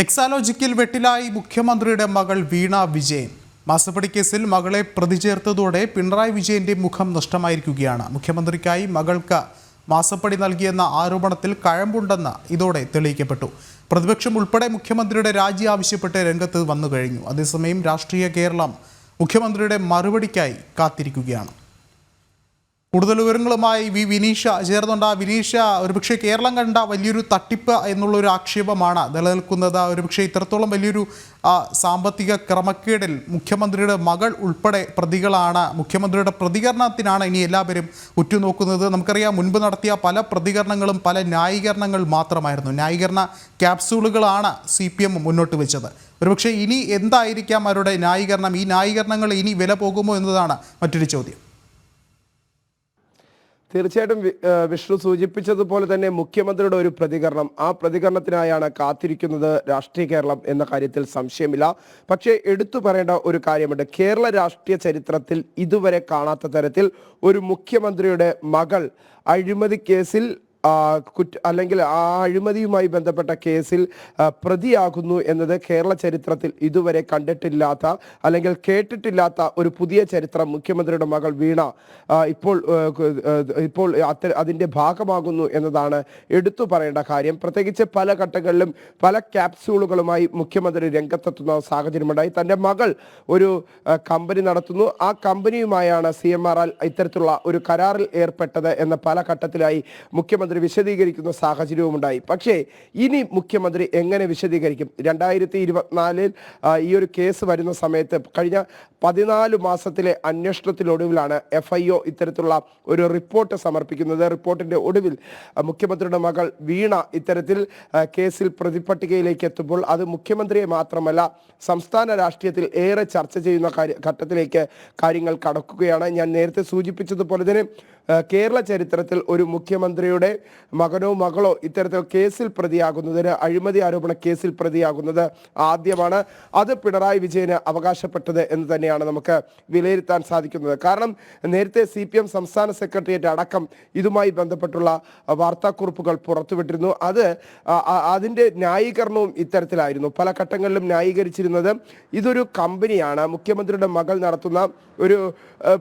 എക്സാലോജിക്കിൽ വെട്ടിലായി മുഖ്യമന്ത്രിയുടെ മകൾ വീണ വിജയൻ. മാസപ്പടി കേസിൽ മകളെ പ്രതി ചേർത്തതോടെ പിണറായി വിജയന്റെ മുഖം നഷ്ടമായിരിക്കുകയാണ്. മുഖ്യമന്ത്രിക്കായി മകൾക്ക് മാസപ്പടി നൽകിയെന്ന ആരോപണത്തിൽ കഴമ്പുണ്ടെന്ന് ഇതോടെ തെളിയിക്കപ്പെട്ടു. പ്രതിപക്ഷം ഉൾപ്പെടെ മുഖ്യമന്ത്രിയുടെ രാജി ആവശ്യപ്പെട്ട് രംഗത്ത് വന്നു കഴിഞ്ഞു അതേസമയം രാഷ്ട്രീയ കേരളം മുഖ്യമന്ത്രിയുടെ മറുപടിക്കായി കാത്തിരിക്കുകയാണ്. കൂടുതൽ വിവരങ്ങളുമായി വി വിനീഷ ചേർന്നുണ്ട്. വിനീഷ ഒരുപക്ഷെ കേരളം കണ്ട വലിയൊരു തട്ടിപ്പ് എന്നുള്ളൊരു ആക്ഷേപമാണ് നിലനിൽക്കുന്നത്. ഒരുപക്ഷെ ഇത്രത്തോളം വലിയൊരു സാമ്പത്തിക ക്രമക്കേടിൽ മുഖ്യമന്ത്രിയുടെ മകൾ ഉൾപ്പെടെ പ്രതികളാണ് മുഖ്യമന്ത്രിയുടെ പ്രതികരണത്തിനാണ് ഇനി എല്ലാവരും ഉറ്റുനോക്കുന്നത്. നമുക്കറിയാം മുൻപ് നടത്തിയ പല പ്രതികരണങ്ങളും പല ന്യായീകരണങ്ങൾ മാത്രമായിരുന്നു. ന്യായീകരണ ക്യാപ്സൂളുകളാണ് സി പി എം മുന്നോട്ട് വെച്ചത്. ഒരുപക്ഷെ ഇനി എന്തായിരിക്കാം അവരുടെ ന്യായീകരണം? ഈ ന്യായീകരണങ്ങൾ ഇനി വില പോകുമോ എന്നതാണ് മറ്റൊരു ചോദ്യം. തീർച്ചയായിട്ടും വിഷ്ണു സൂചിപ്പിച്ചതുപോലെ തന്നെ മുഖ്യമന്ത്രിയുടെ ഒരു പ്രതികരണം. ആ പ്രതികരണത്തിനായാണ് കാത്തിരിക്കുന്നത് രാഷ്ട്രീയ കേരളം എന്ന കാര്യത്തിൽ സംശയമില്ല. പക്ഷേ എടുത്തു പറയേണ്ട ഒരു കാര്യമുണ്ട്. കേരള രാഷ്ട്രീയ ചരിത്രത്തിൽ ഇതുവരെ കാണാത്ത തരത്തിൽ ഒരു മുഖ്യമന്ത്രിയുടെ മകൾ അഴിമതി കേസിൽ അല്ലെങ്കിൽ ആ അഴിമതിയുമായി ബന്ധപ്പെട്ട കേസിൽ പ്രതിയാകുന്നു എന്നത് കേരള ചരിത്രത്തിൽ ഇതുവരെ കണ്ടിട്ടില്ലാത്ത അല്ലെങ്കിൽ കേട്ടിട്ടില്ലാത്ത ഒരു പുതിയ ചരിത്രം മുഖ്യമന്ത്രിയുടെ മകൾ വീണ ഇപ്പോൾ ഇപ്പോൾ അതിന്റെ ഭാഗമാകുന്നു എന്നതാണ് എടുത്തു പറയേണ്ട കാര്യം. പ്രത്യേകിച്ച് പല ഘട്ടങ്ങളിലും പല ക്യാപ്സ്യൂളുകളുമായി മുഖ്യമന്ത്രി രംഗത്തെത്തുന്ന സാഹചര്യമുണ്ടായി. തന്റെ മകൾ ഒരു കമ്പനി നടത്തുന്നു. ആ കമ്പനിയുമായാണ് സി എം ആർ ഇത്തരത്തിലുള്ള ഒരു കരാറിൽ ഏർപ്പെട്ടത് എന്ന പല ഘട്ടത്തിലായി മുഖ്യമന്ത്രി വിശദീകരിക്കുന്ന സാഹചര്യവും ഉണ്ടായി. പക്ഷേ ഇനി മുഖ്യമന്ത്രി എങ്ങനെ വിശദീകരിക്കും? രണ്ടായിരത്തി ഇരുപത്തിനാലിൽ ഈ ഒരു കേസ് വരുന്ന സമയത്ത് കഴിഞ്ഞ പതിനാല് മാസത്തിലെ അന്വേഷണത്തിനൊടുവിലാണ് എഫ് ഐ ഒ ഇത്തരത്തിലുള്ള ഒരു റിപ്പോർട്ട് സമർപ്പിക്കുന്നത്. റിപ്പോർട്ടിന്റെ ഒടുവിൽ മുഖ്യമന്ത്രിയുടെ മകൾ വീണ ഇത്തരത്തിൽ കേസിൽ പ്രതിപട്ടികയിലേക്ക് എത്തുമ്പോൾ അത് മുഖ്യമന്ത്രിയെ മാത്രമല്ല സംസ്ഥാന രാഷ്ട്രീയത്തിൽ ഏറെ ചർച്ച ചെയ്യുന്ന ഘട്ടത്തിലേക്ക് കാര്യങ്ങൾ കടക്കുകയാണ്. ഞാൻ നേരത്തെ സൂചിപ്പിച്ചതുപോലെ തന്നെ കേരള ചരിത്രത്തിൽ ഒരു മുഖ്യമന്ത്രിയുടെ മകനോ മകളോ ഇത്തരത്തിൽ കേസിൽ പ്രതിയാകുന്നതിന് അഴിമതി ആരോപണ കേസിൽ പ്രതിയാകുന്നത് ആദ്യമാണ്. അത് പിണറായി വിജയന് അവകാശപ്പെട്ടത് എന്ന് തന്നെയാണ് നമുക്ക് വിലയിരുത്താൻ സാധിക്കുന്നത്. കാരണം നേരത്തെ സി പി എം സംസ്ഥാന സെക്രട്ടേറിയറ്റ് അടക്കം ഇതുമായി ബന്ധപ്പെട്ടുള്ള വാർത്താക്കുറിപ്പുകൾ പുറത്തുവിട്ടിരുന്നു. അത് അതിന്റെ ന്യായീകരണവും ഇത്തരത്തിലായിരുന്നു. പല ഘട്ടങ്ങളിലും ന്യായീകരിച്ചിരുന്നത് ഇതൊരു കമ്പനിയാണ്. മുഖ്യമന്ത്രിയുടെ മകൾ നടത്തുന്ന ഒരു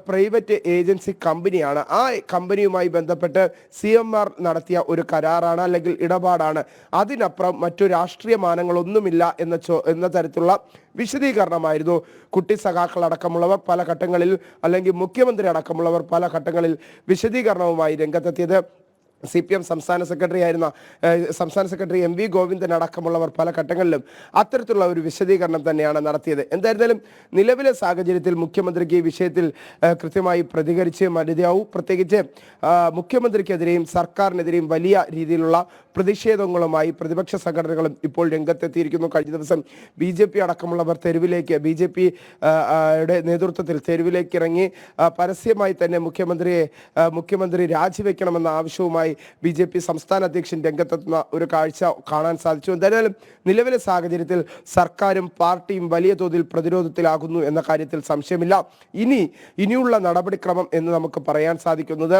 പ്രൈവറ്റ് ഏജൻസി കമ്പനിയാണ്. ആ കമ്പനിയുമായി ബന്ധപ്പെട്ട് സി എം ആർ നടത്തിയ ഒരു കരാറാണ് അല്ലെങ്കിൽ ഇടപാടാണ്. അതിനപ്പുറം മറ്റു രാഷ്ട്രീയ മാനങ്ങളൊന്നുമില്ല എന്ന ചോ എന്ന തരത്തിലുള്ള വിശദീകരണമായിരുന്നു. കുട്ടി സഖാക്കൾ അടക്കമുള്ളവർ പല ഘട്ടങ്ങളിൽ അല്ലെങ്കിൽ മുഖ്യമന്ത്രി അടക്കമുള്ളവർ പല ഘട്ടങ്ങളിൽ വിശദീകരണവുമായി രംഗത്തെത്തിയത് സി പി എം സംസ്ഥാന സെക്രട്ടറി ആയിരുന്ന സംസ്ഥാന സെക്രട്ടറി എം വി ഗോവിന്ദൻ അടക്കമുള്ളവർ പല ഘട്ടങ്ങളിലും അത്തരത്തിലുള്ള ഒരു വിശദീകരണം തന്നെയാണ് നടത്തിയത്. എന്തായിരുന്നാലും നിലവിലെ സാഹചര്യത്തിൽ മുഖ്യമന്ത്രിക്ക് ഈ വിഷയത്തിൽ കൃത്യമായി പ്രതികരിച്ച് മരുതിയാവും പ്രത്യേകിച്ച് മുഖ്യമന്ത്രിക്കെതിരെയും സർക്കാരിനെതിരെയും വലിയ രീതിയിലുള്ള പ്രതിഷേധങ്ങളുമായി പ്രതിപക്ഷ സംഘടനകളും ഇപ്പോൾ രംഗത്തെത്തിയിരിക്കുന്നു. കഴിഞ്ഞ ദിവസം ബി ജെ പി അടക്കമുള്ളവർ തെരുവിലേക്ക് ബി ജെ പി യുടെ നേതൃത്വത്തിൽ തെരുവിലേക്ക് ഇറങ്ങി പരസ്യമായി തന്നെ മുഖ്യമന്ത്രിയെ മുഖ്യമന്ത്രി രാജിവെക്കണമെന്ന ആവശ്യവുമായി ബി ജെ പി സംസ്ഥാന അധ്യക്ഷൻ രംഗത്തെത്തുന്ന ഒരു കാഴ്ച കാണാൻ സാധിച്ചു. എന്തായാലും നിലവിലെ സാഹചര്യത്തിൽ സർക്കാരും പാർട്ടിയും വലിയ തോതിൽ പ്രതിരോധത്തിലാകുന്നു എന്ന കാര്യത്തിൽ സംശയമില്ല. ഇനി ഇനിയുള്ള നടപടിക്രമം എന്ന് നമുക്ക് പറയാൻ സാധിക്കുന്നത്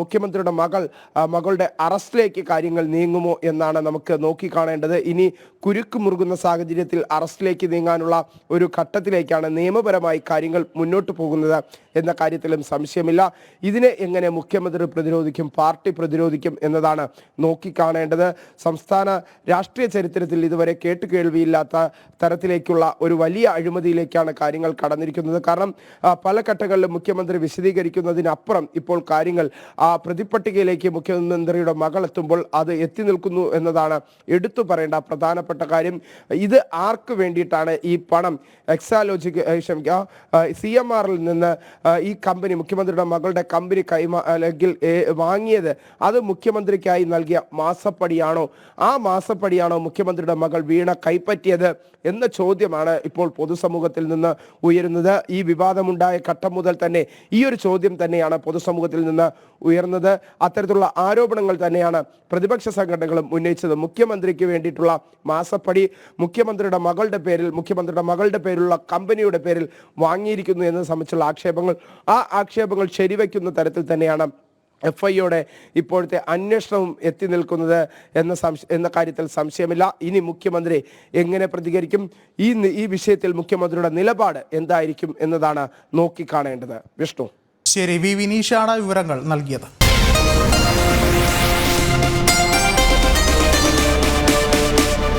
മുഖ്യമന്ത്രിയുടെ മകൾ മകളുടെ അറസ്റ്റിലേക്ക് കാര്യങ്ങൾ നീങ്ങുമോ എന്നാണ് നമുക്ക് നോക്കിക്കാണേണ്ടത് ഇനി കുരുക്ക് മുറുകുന്ന സാഹചര്യത്തിൽ അറസ്റ്റിലേക്ക് നീങ്ങാനുള്ള ഒരു ഘട്ടത്തിലേക്കാണ് നിയമപരമായി കാര്യങ്ങൾ മുന്നോട്ട് പോകുന്നത് എന്ന കാര്യത്തിലും സംശയമില്ല. ഇതിനെ എങ്ങനെ മുഖ്യമന്ത്രി പ്രതിരോധിക്കും പാർട്ടി പ്രതിരോധിക്കും എന്നതാണ് നോക്കിക്കാണേണ്ടത്. സംസ്ഥാന രാഷ്ട്രീയ ചരിത്രത്തിൽ ഇതുവരെ കേട്ടുകേൾവിയില്ലാത്ത തരത്തിലേക്കുള്ള ഒരു വലിയ അഴിമതിയിലേക്കാണ് കാര്യങ്ങൾ കടന്നിരിക്കുന്നത്. കാരണം പല ഘട്ടങ്ങളിലും മുഖ്യമന്ത്രി വിശദീകരിക്കുന്നതിനപ്പുറം ഇപ്പോൾ കാര്യങ്ങൾ ആ പ്രതിപ്പട്ടികയിലേക്ക് മുഖ്യമന്ത്രിയുടെ മകൾ എത്തുമ്പോൾ അത് എത്തി നിൽക്കുന്നു എന്നതാണ് എടുത്തു പറയേണ്ട പ്രധാനപ്പെട്ട കാര്യം. ഇത് ആർക്ക് വേണ്ടിയിട്ടാണ് ഈ പണം എക്സാലോജിക്ക് സി എം ആറിൽ നിന്ന് ഈ കമ്പനി മുഖ്യമന്ത്രിയുടെ മകളുടെ കമ്പനി കൈമാ അല്ലെങ്കിൽ വാങ്ങിയത് അത് മുഖ്യമന്ത്രിക്കായി നൽകിയ മാസപ്പടിയാണോ? ആ മാസപ്പടിയാണോ മുഖ്യമന്ത്രിയുടെ മകൾ വീണ കൈപ്പറ്റിയത് എന്ന ചോദ്യമാണ് ഇപ്പോൾ പൊതുസമൂഹത്തിൽ നിന്ന് ഉയരുന്നത്. ഈ വിവാദമുണ്ടായ ഘട്ടം മുതൽ തന്നെ ഈ ഒരു ചോദ്യം തന്നെയാണ് പൊതുസമൂഹത്തിൽ നിന്ന് ഉയർന്നത്. അത്തരത്തിലുള്ള ആരോപണങ്ങൾ തന്നെയാണ് പ്രതിപക്ഷ സംഘടനകളും ഉന്നയിച്ചത്. മുഖ്യമന്ത്രിക്ക് വേണ്ടിയിട്ടുള്ള മാസപ്പടി മുഖ്യമന്ത്രിയുടെ മകളുടെ പേരിൽ മുഖ്യമന്ത്രിയുടെ മകളുടെ പേരിലുള്ള കമ്പനിയുടെ പേരിൽ വാങ്ങിയിരിക്കുന്നു എന്നത് സംബന്ധിച്ചുള്ള ആക്ഷേപങ്ങൾ. ആ ആക്ഷേപങ്ങൾ ശരിവയ്ക്കുന്ന തരത്തിൽ തന്നെയാണ് എഫ് ഐയോടെ ഇപ്പോഴത്തെ അന്വേഷണവും എത്തി നിൽക്കുന്നത് എന്ന സംശ എന്ന കാര്യത്തിൽ സംശയമില്ല. ഇനി മുഖ്യമന്ത്രി എങ്ങനെ പ്രതികരിക്കും? ഈ ഈ വിഷയത്തിൽ മുഖ്യമന്ത്രിയുടെ നിലപാട് എന്തായിരിക്കും എന്നതാണ് നോക്കിക്കാണേണ്ടത്. വിഷ്ണു. ശരി വി വിനീഷാണ് വിവരങ്ങൾ നൽകിയത്.